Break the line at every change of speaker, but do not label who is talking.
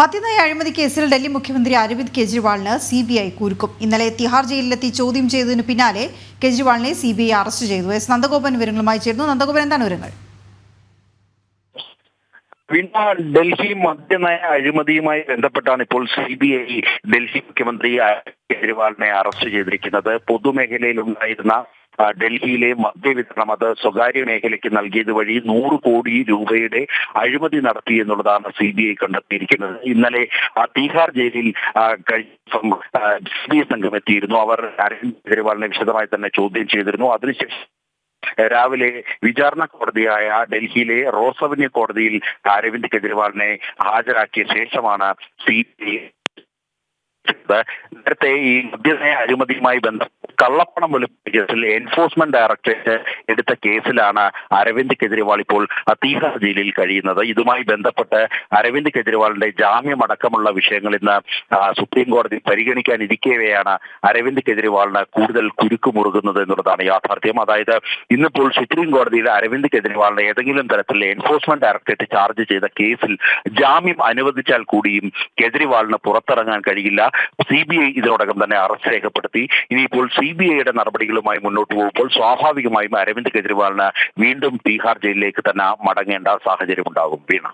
മദ്യനയ അഴിമതി കേസിൽ ഡൽഹി മുഖ്യമന്ത്രി അരവിന്ദ് കെജ്രിവാളിന് സി ബി ഐ കുരുക്കും. ഇന്നലെ തിഹാർ ജയിലിലെത്തി ചോദ്യം ചെയ്തതിനു പിന്നാലെ കെജ്രിവാളിനെ സി ബി ഐ അറസ്റ്റ് ചെയ്തു. എസ്. നന്ദഗോപൻ വിവരങ്ങളുമായി ചേർന്നു നന്ദഗോപൻ എന്താണ് വിവരങ്ങൾ?
ഡൽഹി മദ്യനയ അഴിമതിയുമായി ബന്ധപ്പെട്ടാണ് ഇപ്പോൾ സി ബി ഐ ഡൽഹി മുഖ്യമന്ത്രി കെജ്രിവാളിനെ അറസ്റ്റ് ചെയ്തിരിക്കുന്നത്. പൊതുമേഖലയിൽ ഉണ്ടായിരുന്ന ഡൽഹിയിലെ മദ്യവിതരണം അത് സ്വകാര്യ മേഖലയ്ക്ക് നൽകിയത് വഴി നൂറ് കോടി രൂപയുടെ അഴിമതി നടത്തി എന്നുള്ളതാണ് സി ബി ഐ കണ്ടെത്തിയിരിക്കുന്നത്. ഇന്നലെ തീഹാർ ജയിലിൽ കഴിഞ്ഞ സി ബി ഐ സംഘം എത്തിയിരുന്നു. അവർ അരവിന്ദ് കെജ്രിവാളിനെ വിശദമായി തന്നെ ചോദ്യം ചെയ്തിരുന്നു. അതിനുശേഷം രാവിലെ വിചാരണ കോടതിയായ ഡൽഹിയിലെ റോസവന്യ കോടതിയിൽ അരവിന്ദ് കെജ്രിവാളിനെ ഹാജരാക്കിയ ശേഷമാണ് സി ബി ഐ നേരത്തെ ഈ മദ്യനയ അഴിമതിയുമായി ബന്ധപ്പെട്ട് കള്ളപ്പണം വെളുപ്പിച്ച കേസിൽ എൻഫോഴ്സ്മെന്റ് ഡയറക്ടറേറ്റ് എടുത്ത കേസിലാണ് അരവിന്ദ് കെജ്രിവാൾ ഇപ്പോൾ തീഹാർ ജയിലിൽ കഴിയുന്നത്. ഇതുമായി ബന്ധപ്പെട്ട് അരവിന്ദ് കെജ്രിവാളിന്റെ ജാമ്യം അടക്കമുള്ള വിഷയങ്ങൾ ഇന്ന് സുപ്രീം കോടതി പരിഗണിക്കാനിരിക്കവെയാണ് അരവിന്ദ് കെജ്രിവാളിന് കൂടുതൽ കുരുക്ക് മുറുകുന്നത് എന്നുള്ളതാണ് യാഥാർത്ഥ്യം. അതായത് ഇന്നിപ്പോൾ സുപ്രീം കോടതിയിൽ അരവിന്ദ് കെജ്രിവാളിനെ ഏതെങ്കിലും തരത്തിൽ എൻഫോഴ്സ്മെന്റ് ഡയറക്ടറേറ്റ് ചാർജ് ചെയ്ത കേസിൽ ജാമ്യം അനുവദിച്ചാൽ കൂടിയും കെജ്രിവാളിന് പുറത്തിറങ്ങാൻ കഴിയില്ല. സി ബി ഐ ഇതിനോടകം തന്നെ അറസ്റ്റ് രേഖപ്പെടുത്തി. ഇനിയിപ്പോൾ സി ബി ഐയുടെ നടപടികളുമായി മുന്നോട്ട് പോകുമ്പോൾ സ്വാഭാവികമായും അരവിന്ദ് കെജ്രിവാളിന് വീണ്ടും തീഹാർ ജയിലിലേക്ക് തന്നെ മടങ്ങേണ്ട സാഹചര്യം ഉണ്ടാകും വീണ.